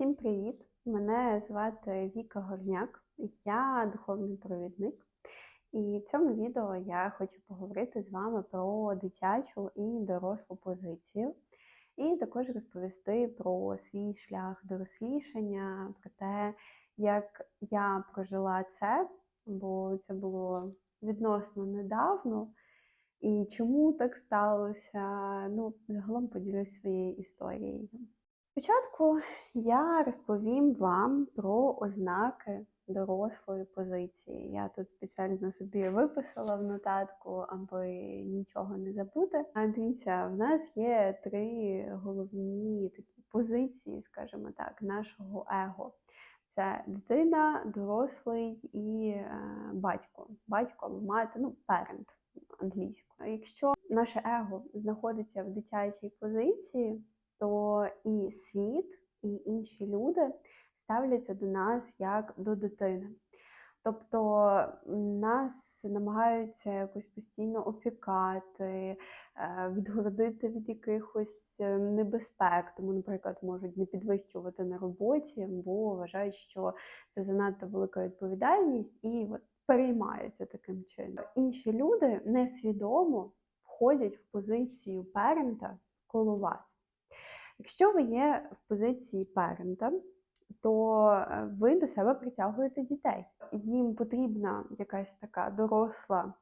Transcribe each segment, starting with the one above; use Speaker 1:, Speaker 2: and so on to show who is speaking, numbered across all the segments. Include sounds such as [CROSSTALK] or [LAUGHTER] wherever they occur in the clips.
Speaker 1: Всім привіт! Мене звати Віка Горняк, я духовний провідник. І в цьому відео я хочу поговорити з вами про дитячу і дорослу позицію, і також розповісти про свій шлях дорослішання, про те, як я прожила це, бо це було відносно недавно. І чому так сталося? Ну, загалом поділюсь своєю історією. Спочатку я розповім вам про ознаки дорослої позиції. Я тут спеціально собі виписала в нотатку, аби нічого не забути. А дивіться, в нас є три головні такі позиції, скажімо так, нашого его. Це дитина, дорослий і е, батько. Батько мати, ну, parent англійською. Якщо наше его знаходиться в дитячій позиції, то і світ, і інші люди ставляться до нас як до дитини. Тобто нас намагаються якось постійно опікати, е, відгородити від якихось е, небезпек. Тому, наприклад, можуть не підвищувати на роботі, бо вважають, що це занадто велика відповідальність і от переймаються таким чином. Інші люди несвідомо входять в позицію парента коло вас. Якщо ви є в позиції парента, то е, ви до себе притягуєте дітей. Їм потрібна якась така доросла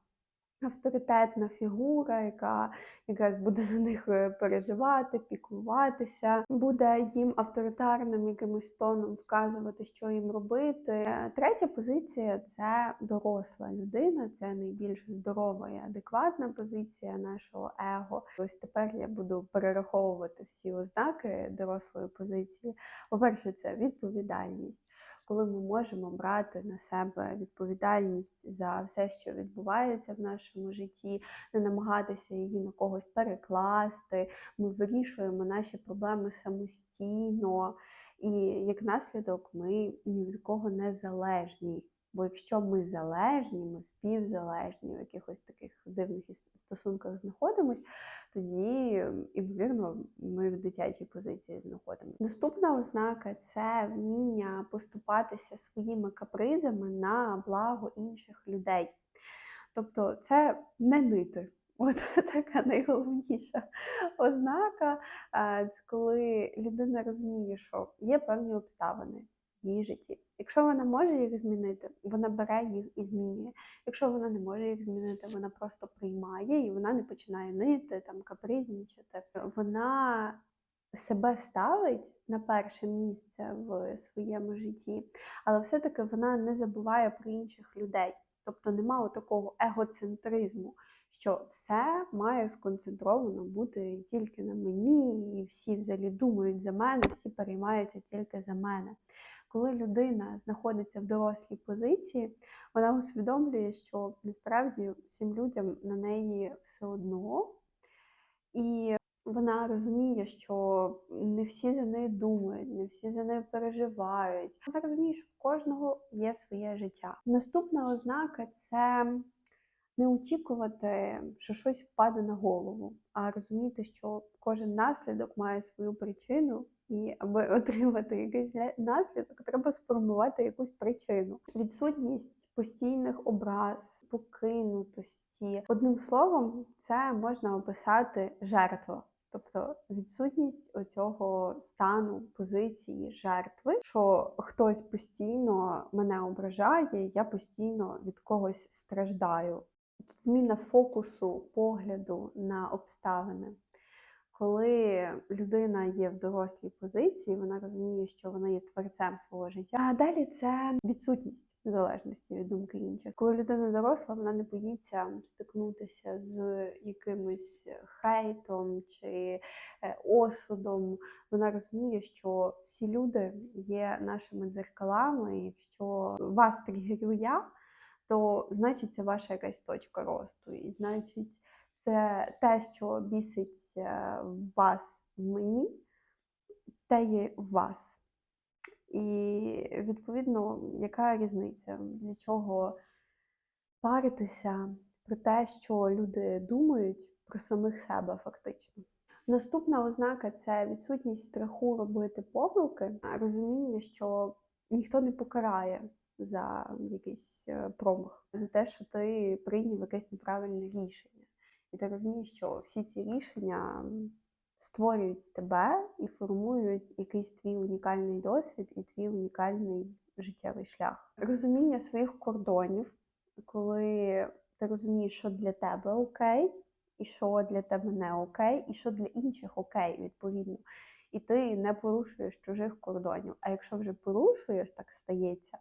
Speaker 1: авторитетна фігура, яка якраз буде за них е, переживати, піклуватися, буде їм авторитарним якимось тоном вказувати, що їм робити. Е, третя позиція це доросла людина, це найбільш здорова і адекватна позиція нашого его. Ось тепер я буду перераховувати всі ознаки дорослої позиції. По-перше, це відповідальність коли ми можемо брати на себе відповідальність за все, що відбувається в нашому житті, не намагатися її на когось перекласти, ми вирішуємо наші проблеми самостійно, і як наслідок ми ні від кого не залежні. Бо якщо ми залежні, ми співзалежні в якихось таких дивних стосунках знаходимось, тоді, ймовірно, ми в дитячій позиції знаходимося. Наступна ознака це вміння поступатися своїми капризами на благо інших людей. Тобто це не нити. От [LAUGHS] така найголовніша ознака це коли людина розуміє, що є певні обставини в її житті. Якщо вона може їх змінити, вона бере їх і змінює. Якщо вона не може їх змінити, вона просто приймає і вона не починає нити, там капризнічати. Вона себе ставить на перше місце в своєму житті, але все-таки вона не забуває про інших людей. Тобто немає такого егоцентризму, що все має сконцентровано бути тільки на мені, і всі взагалі думають за мене, всі переймаються тільки за мене коли людина знаходиться в дорослій позиції, вона усвідомлює, що насправді всім людям на неї все одно. І вона розуміє, що не всі за неї думають, не всі за нею переживають. Вона розуміє, що в кожного є своє життя. Наступна ознака це не очікувати, що щось впаде на голову, а розуміти, що кожен наслідок має свою причину, і аби [LAUGHS] отримати якийсь наслідок, треба сформувати якусь причину. Відсутність постійних образ, покинутості. Одним словом, це можна описати жертва. Тобто відсутність оцього стану позиції жертви, що хтось постійно мене ображає, я постійно від когось страждаю. Зміна фокусу погляду на обставини. Коли людина є в дорослій позиції, вона розуміє, що вона є творцем свого життя. А далі це відсутність залежності від думки інших. Коли людина доросла, вона не боїться стикнутися з якимось хейтом чи е, осудом. Вона розуміє, що всі люди є нашими дзеркалами. і Якщо вас тригерю я, то значить це ваша якась точка росту, і значить це те, що бісить е, вас в мені, те є в вас. І, відповідно, яка різниця? Для чого паритися про те, що люди думають про самих себе фактично? Наступна ознака це відсутність страху робити помилки, розуміння, що ніхто не покарає за якийсь е, промах, за те, що ти прийняв якесь неправильне рішення. І ти розумієш, що всі ці рішення створюють тебе і формують якийсь твій унікальний досвід і твій унікальний життєвий шлях. Розуміння своїх кордонів, коли ти розумієш, що для тебе окей, і що для тебе не окей, і що для інших окей, відповідно. І ти не порушуєш чужих кордонів. А якщо вже порушуєш, так стається,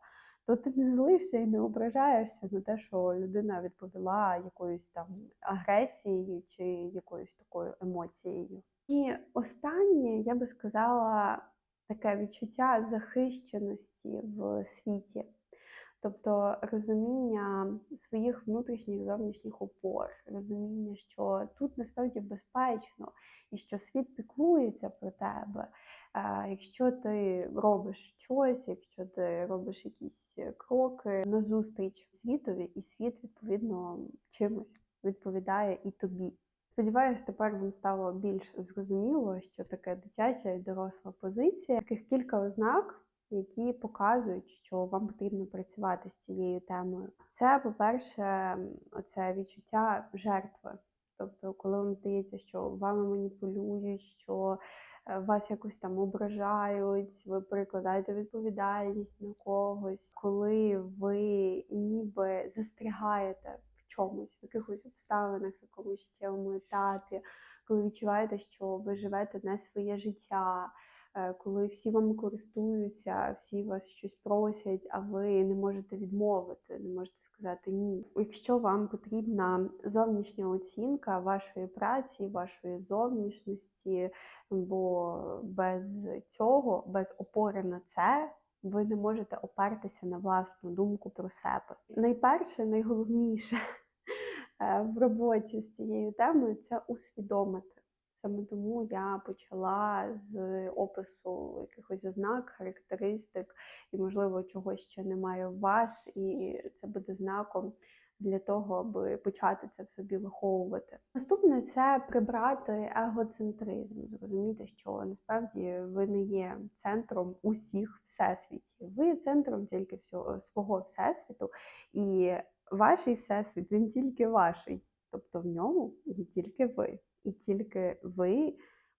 Speaker 1: то ти не злишся і не ображаєшся на те, що людина відповіла якоюсь там агресією чи якоюсь такою емоцією. І останнє, я би сказала, таке відчуття захищеності в світі. Тобто розуміння своїх внутрішніх зовнішніх опор, розуміння, що тут насправді безпечно і що світ піклується про тебе. Е, Якщо ти робиш щось, якщо ти робиш якісь кроки назустріч світові, і світ відповідно чимось відповідає і тобі. Сподіваюсь, тепер вам стало більш зрозуміло, що таке дитяча і доросла позиція. Таких кілька ознак, які показують, що вам потрібно працювати з цією темою. Це, по-перше, оце відчуття жертви. Тобто, коли вам здається, що вами маніпулюють, що е, вас якось там ображають, ви перекладаєте відповідальність на когось, коли ви ніби застрягаєте в чомусь, в якихось обставинах, в якомусь життєвому етапі, коли відчуваєте, що ви живете не своє життя, коли всі вами користуються, всі вас щось просять, а ви не можете відмовити, не можете сказати ні. Якщо вам потрібна зовнішня оцінка вашої праці, вашої зовнішності, бо без цього, без опори на це. Ви не можете опертися на власну думку про себе. Найперше, найголовніше е, в роботі з цією темою це усвідомити. Саме тому я почала з опису якихось ознак, характеристик і, можливо, чогось ще немає в вас, і це буде знаком для того, аби почати це в собі виховувати. Наступне це прибрати егоцентризм, зрозуміти, що насправді ви не є центром усіх всесвітів. Ви є центром тільки всього свого всесвіту, і ваш всесвіт він тільки ваший, тобто в ньому є тільки ви, і тільки ви.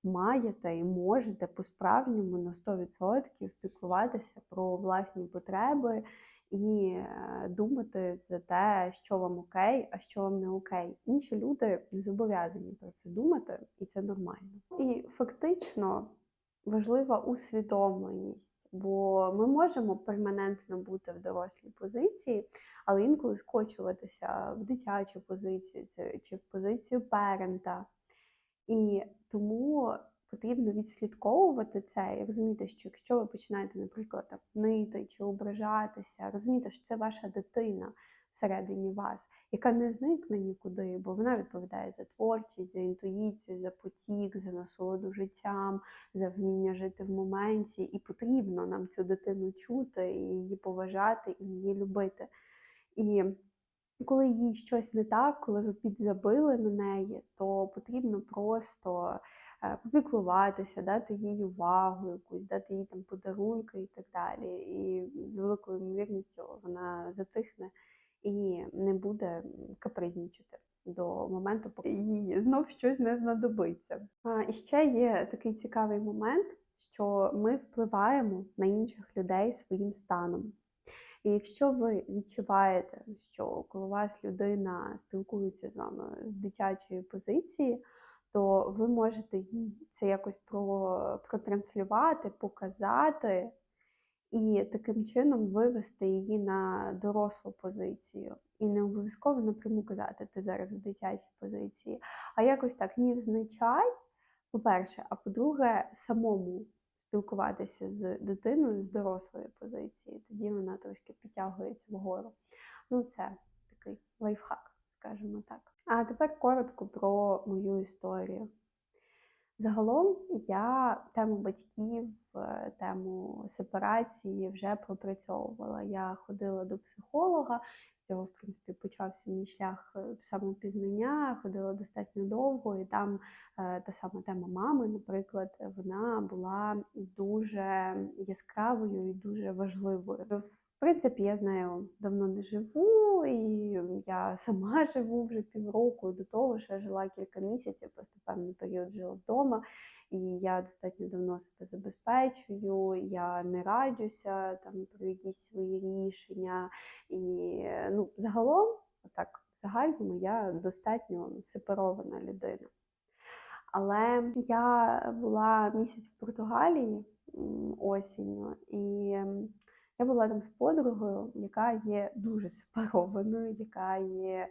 Speaker 1: Маєте і можете по-справжньому на 100% піклуватися про власні потреби і е, думати за те, що вам окей, а що вам не окей. Інші люди не зобов'язані про це думати, і це нормально. І фактично важлива усвідомленість, бо ми можемо перманентно бути в дорослій позиції, але інколи скочуватися в дитячу позицію чи- в позицію парента. І тому потрібно відслідковувати це і розуміти, що якщо ви починаєте, наприклад, там, нити чи ображатися, розуміти, що це ваша дитина всередині вас, яка не зникне нікуди, бо вона відповідає за творчість, за інтуїцію, за потік, за насолоду життям, за вміння жити в моменті. І потрібно нам цю дитину чути, і її поважати, і її любити. І коли їй щось не так, коли ви підзабили на неї, то потрібно просто е, попіклуватися, дати їй увагу, якусь, дати їй там подарунки і так далі. І з великою ймовірністю вона затихне і не буде м, капризнічати до моменту, поки їй знов щось не знадобиться. А, і ще є такий цікавий момент, що ми впливаємо на інших людей своїм станом. І якщо ви відчуваєте, що коли вас людина спілкується з вами з дитячої позиції, то ви можете їй це якось про, протранслювати, показати і таким чином вивести її на дорослу позицію. І не обов'язково напряму казати, ти зараз в дитячій позиції, а якось так невзначай, по-перше, а по-друге, самому спілкуватися з дитиною з дорослої позиції, тоді вона трошки підтягується вгору. Ну, це такий лайфхак, скажімо так. А тепер коротко про мою історію. Загалом я тему батьків е, тему сепарації вже пропрацьовувала. Я ходила до психолога. Цього, в принципі, почався мій шлях е, самопізнання, ходила достатньо довго, і там е, та сама тема мами, наприклад, вона була дуже яскравою і дуже важливою. В принципі, я з нею давно не живу, і я сама живу вже півроку. До того що жила кілька місяців, просто певний період жила вдома, і я достатньо давно себе забезпечую. Я не раджуся там про якісь свої рішення. І ну, загалом, так, в загальному, я достатньо сепарована людина. Але я була місяць в Португалії осінню, і я була там з подругою, яка є дуже сепарованою, яка є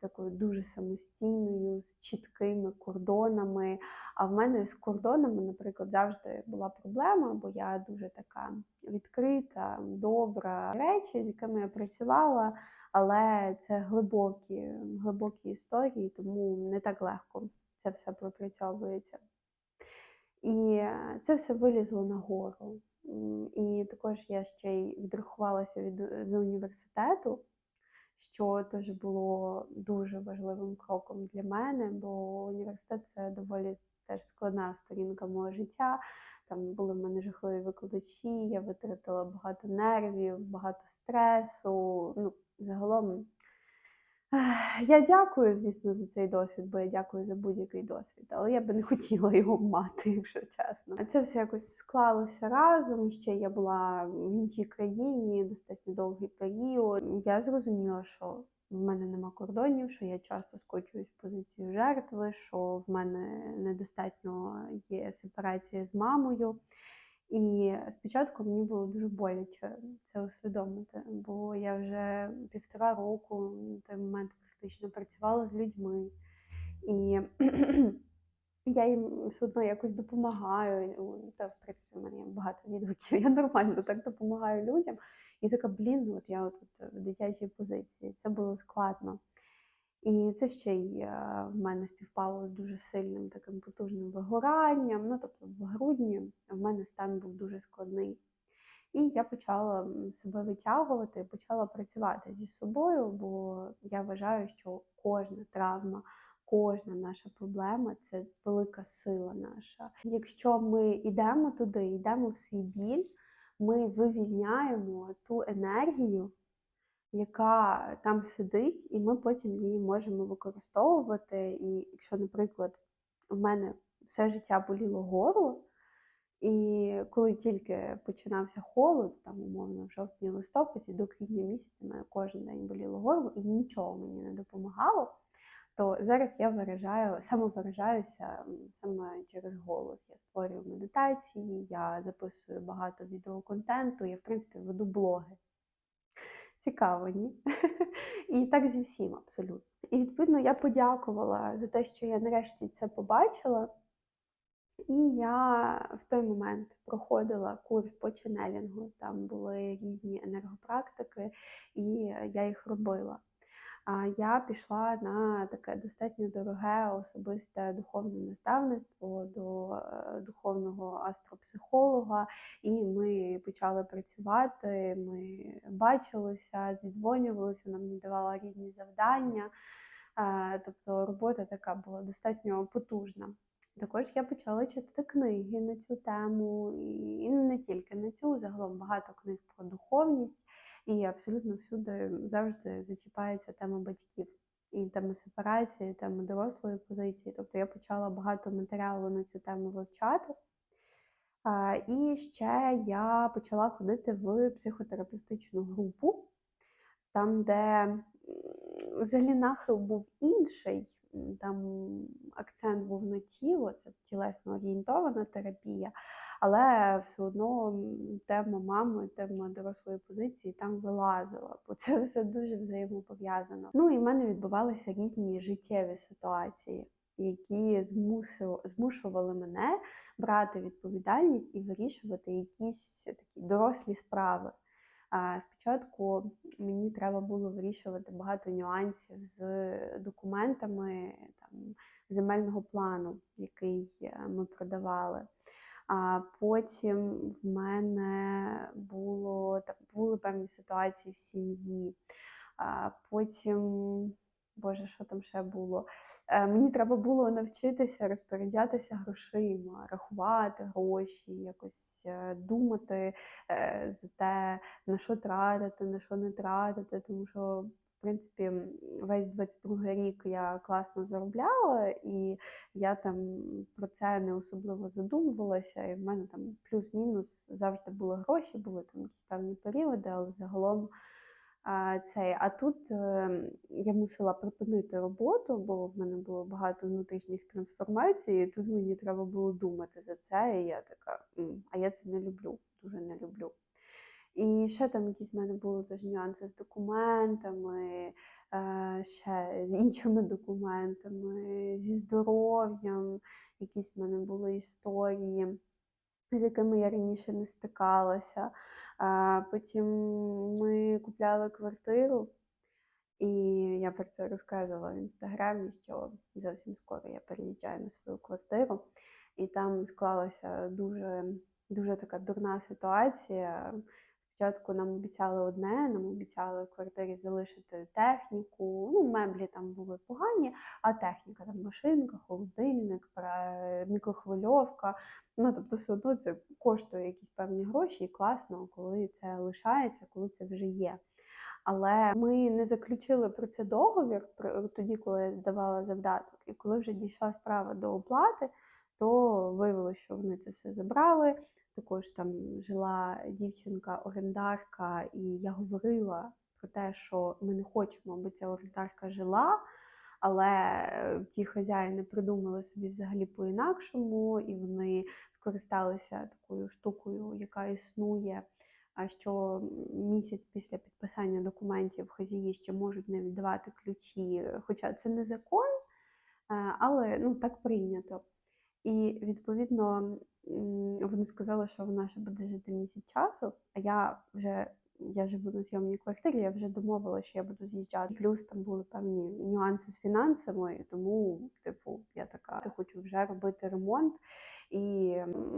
Speaker 1: такою дуже самостійною, з чіткими кордонами. А в мене з кордонами, наприклад, завжди була проблема, бо я дуже така відкрита, добра речі, з якими я працювала, але це глибокі, глибокі історії, тому не так легко це все пропрацьовується. І це все вилізло нагору. І також я ще й відрахувалася від з університету, що теж було дуже важливим кроком для мене, бо університет це доволі теж складна сторінка мого життя. Там були в мене жахливі викладачі, я витратила багато нервів, багато стресу. Ну, загалом Я дякую, звісно, за цей досвід, бо я дякую за будь-який досвід, але я би не [LAUGHS] хотіла його мати, якщо чесно. Це все якось склалося разом. Ще я була в іншій країні достатньо довгий період. Я зрозуміла, що в мене нема кордонів, що я часто скочуюсь в позицію жертви, що в мене недостатньо є сепарація з мамою. І спочатку мені було дуже боляче це усвідомити, бо я вже півтора року на той момент практично працювала з людьми, і [CLEARS THROAT] я їм все одно якось допомагаю. Ну, Та, в принципі, в мене є багато відгуків, я нормально так допомагаю людям. І така, блін, ну, от я от в дитячій позиції. Це було складно. І це ще й е, в мене співпало з дуже сильним таким потужним вигоранням. Ну, тобто, в грудні в мене стан був дуже складний. І я почала себе витягувати, почала працювати зі собою, бо я вважаю, що кожна травма, кожна наша проблема це велика сила наша. Якщо ми йдемо туди, йдемо в свій біль, ми вивільняємо ту енергію, яка там сидить, і ми потім її можемо використовувати. І якщо, наприклад, в мене все життя боліло горло, і коли тільки починався холод, там умовно в жовтні листопаді до квітня місяця мене кожен день боліло горло і нічого мені не допомагало. То зараз я виражаю, самовиражаюся саме через голос. Я створюю медитації, я записую багато відеоконтенту, я в принципі веду блоги. Цікаво, ні? [LAUGHS] І так зі всім абсолютно. І відповідно я подякувала за те, що я нарешті це побачила. І я в той момент проходила курс по ченелінгу. Там були різні енергопрактики, і я їх робила. Я пішла на таке достатньо дороге особисте духовне наставництво до е, духовного астропсихолога, і ми почали працювати. Ми бачилися, зідзвонювалися, вона мені давала різні завдання. Е, Тобто робота така була достатньо потужна. Також я почала читати книги на цю тему, і не тільки на цю, загалом багато книг про духовність, і абсолютно всюди завжди зачіпається тема батьків. І тема сепарації, і тема дорослої позиції. Тобто я почала багато матеріалу на цю тему вивчати. І ще я почала ходити в психотерапевтичну групу, там, де взагалі нахил був інший, там акцент був на тіло, це тілесно орієнтована терапія, але все одно тема мами, тема дорослої позиції там вилазила, бо це [LAUGHS] все дуже взаємопов'язано. Ну і в мене відбувалися різні життєві ситуації, які змушували мене брати відповідальність і вирішувати якісь такі дорослі справи. Спочатку мені треба було вирішувати багато нюансів з документами там, земельного плану, який е, ми продавали. А потім в мене було так, були певні ситуації в сім'ї. Потім, Боже, що там ще було? Е, Мені треба було навчитися розпоряджатися грошима, рахувати гроші, якось е, думати е, за те, на що тратити, на що не тратити, тому що. В принципі, весь 22 рік я класно заробляла, і я там про це не особливо задумувалася. І в мене там плюс-мінус завжди були гроші, були там якісь певні періоди, але загалом цей. А тут е, я мусила припинити роботу, бо в мене було багато внутрішніх трансформацій. і Тут мені треба було думати за це. І я така, а я це не люблю, дуже не люблю. І ще там якісь в мене були теж нюанси з документами, е, ще з іншими документами, зі здоров'ям, якісь в мене були історії, з якими я раніше не стикалася. Потім ми купляли квартиру, і я про це розказувала в інстаграмі, що зовсім скоро я переїжджаю на свою квартиру, і там склалася дуже, дуже така дурна ситуація. Спочатку нам обіцяли одне, нам обіцяли в квартирі залишити техніку. Ну, меблі там були погані, а техніка там машинка, холодильник, мікрохвильовка. Ну, тобто, все одно це коштує якісь певні гроші, і класно, коли це лишається, коли це вже є. Але ми не заключили про це договір тоді, коли я давала завдаток. І коли вже дійшла справа до оплати, то виявилося, що вони це все забрали. Також там жила дівчинка-орендарка, і я говорила про те, що ми не хочемо, аби ця орендарка жила. Але е, ті хазяїни придумали собі взагалі по-інакшому, і вони скористалися такою штукою, яка існує. Що місяць після підписання документів хазяї ще можуть не віддавати ключі, хоча це не закон, е, але ну так прийнято. І відповідно вони сказали, що вона ще буде жити місяць часу, а я вже я живу на зйомній квартирі, я вже домовила, що я буду з'їжджати. Плюс там були певні нюанси з фінансами, тому, типу, я така я хочу вже робити ремонт. І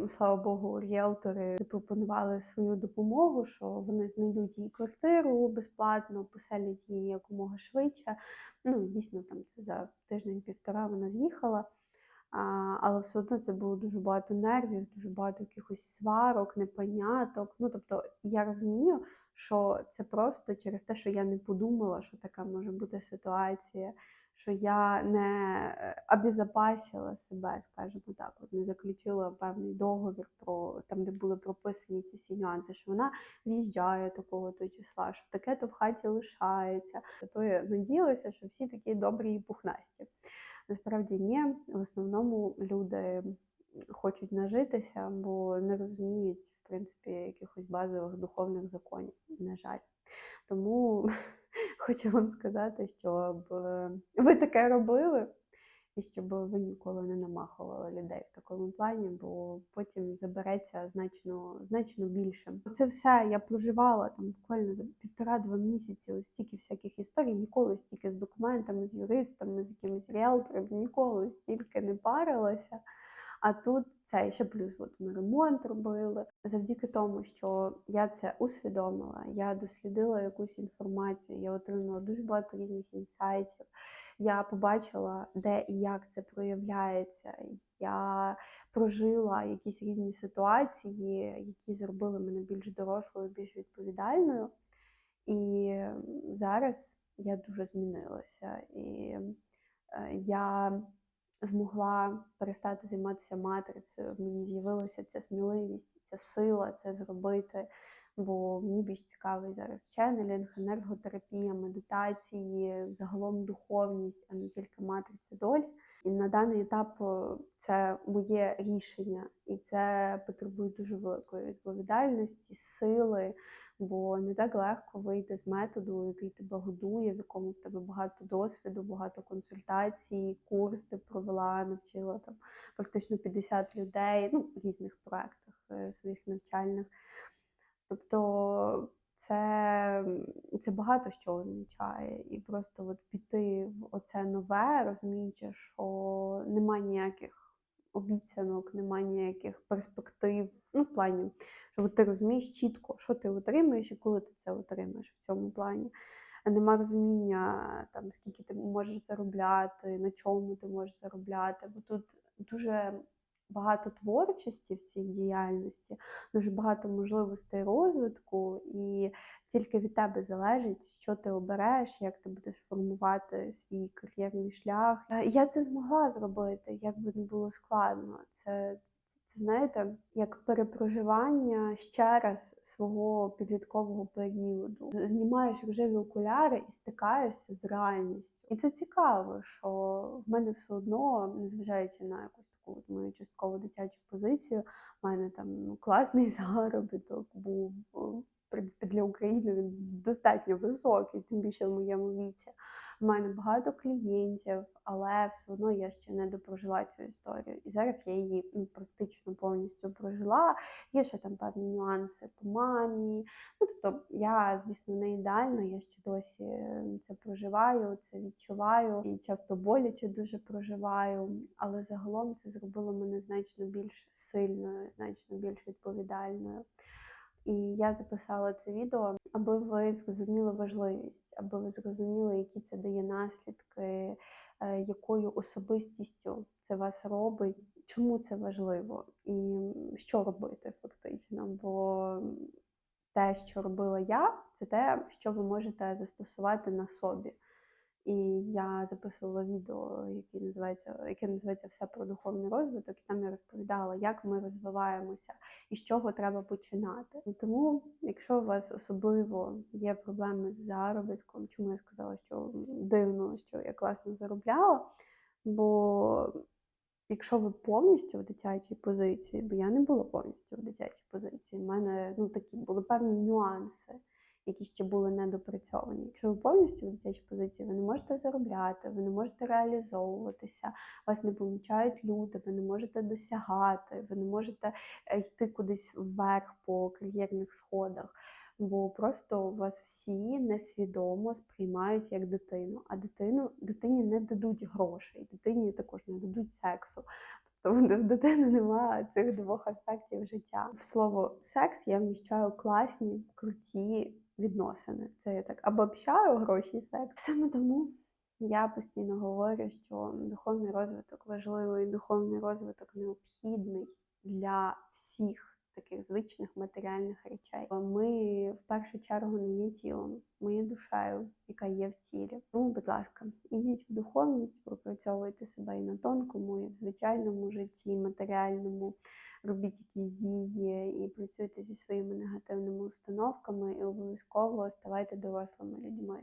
Speaker 1: слава Богу, ріелтори запропонували свою допомогу, що вони знайдуть їй квартиру безплатно, поселять її якомога швидше. Ну, дійсно, там це за тиждень-півтора вона з'їхала. Але все одно це було дуже багато нервів, дуже багато якихось сварок, непоняток. Ну, тобто, я розумію, що це просто через те, що я не подумала, що така може бути ситуація, що я не е, обезопасила себе, скажімо так, от не заключила певний договір про там, де були прописані ці всі нюанси, що вона з'їжджає такого то числа, що таке то в хаті лишається. То я надіялася, що всі такі добрі і пухнасті. Насправді ні, в основному люди хочуть нажитися, бо не розуміють, в принципі, якихось базових духовних законів, на жаль. Тому [LAUGHS] хочу вам сказати, щоб ви таке робили, і щоб ви ніколи не намахували людей в такому плані, бо потім забереться значно, значно більше. Це все я проживала там буквально за півтора-два місяці. Ось стільки всяких історій, ніколи стільки з документами, з юристами, з якимись ріелторами, ніколи стільки не парилася. А тут це ще плюс от ми ремонт робили. Завдяки тому, що я це усвідомила, я дослідила якусь інформацію, я отримала дуже багато різних інсайтів. Я побачила, де і як це проявляється. Я прожила якісь різні ситуації, які зробили мене більш дорослою, більш відповідальною. І зараз я дуже змінилася. І е, я змогла перестати займатися матрицею. В мені з'явилася ця сміливість, ця сила це зробити. Бо мені більш цікавий зараз ченнелінг, енерготерапія, медитації, загалом духовність, а не тільки матриця долі. І на даний етап е, це моє рішення, і це потребує дуже великої відповідальності, сили, бо не так легко вийти з методу, який тебе годує, в якому в тебе багато досвіду, багато консультацій, курс ти провела, навчила там практично 50 людей ну, в різних проектах е, своїх навчальних. Тобто це, це багато що означає. І просто от піти в оце нове, розуміючи, що нема ніяких обіцянок, немає ніяких перспектив. Ну, в плані, що ти розумієш чітко, що ти отримаєш і коли ти це отримаєш в цьому плані. Нема розуміння, там, скільки ти можеш заробляти, на чому ти можеш заробляти. Бо тут дуже багато творчості в цій діяльності, дуже багато можливостей розвитку, і тільки від тебе залежить, що ти обереш, як ти будеш формувати свій кар'єрний шлях. Е, Я це змогла зробити, як би не було складно. Це, це знаєте, як перепроживання ще раз свого підліткового періоду. Знімаєш рожеві окуляри і стикаєшся з реальністю. І це цікаво, що в мене все одно, незважаючи на якусь таку от мою часткову дитячу позицію, У мене там ну, класний [LAUGHS] заробіток був. Принципі, для України він достатньо високий, тим більше в моєму віці. У мене багато клієнтів, але все одно я ще не допрожила цю історію. І зараз я її ну, практично повністю прожила. Є ще там певні нюанси по мамі. Ну, тобто, я, звісно, не ідеальна, я ще досі е, це проживаю, це відчуваю і часто боляче дуже проживаю. Але загалом це зробило мене значно більш сильною, значно більш відповідальною. І я записала це відео, аби ви зрозуміли важливість, аби ви зрозуміли, які це дає наслідки, е, якою особистістю це вас робить, чому це важливо, і що робити фактично. Бо те, що робила я, це те, що ви можете застосувати на собі. І я записувала відео, яке називається, яке називається Все про духовний розвиток, і там я розповідала, як ми розвиваємося і з чого треба починати. Тому, якщо у вас особливо є проблеми з заробітком, чому я сказала, що дивно, що я класно заробляла, бо якщо ви повністю в дитячій позиції, бо я не була повністю в дитячій позиції, в мене ну такі були певні нюанси які ще були недопрацьовані. Якщо ви повністю в дитячій позиції, ви не можете заробляти, ви не можете реалізовуватися, вас не помічають люди, ви не можете досягати, ви не можете е, йти кудись вверх по кар'єрних сходах. Бо просто вас всі несвідомо сприймають як дитину, а дитину дитині не дадуть грошей, дитині також не дадуть сексу. Тобто в дитини немає цих двох аспектів життя. В слово секс я вміщаю класні, круті відносини. Це я так обобщаю гроші і секс. Саме тому я постійно говорю, що духовний розвиток важливий, духовний розвиток необхідний для всіх таких звичних матеріальних речей. Ми в першу чергу не є тілом, ми є душею, яка є в тілі. Тому, будь ласка, ідіть в духовність, пропрацьовуйте себе і на тонкому, і в звичайному житті, матеріальному. Робіть якісь дії і працюйте зі своїми негативними установками, і обов'язково ставайте дорослими людьми.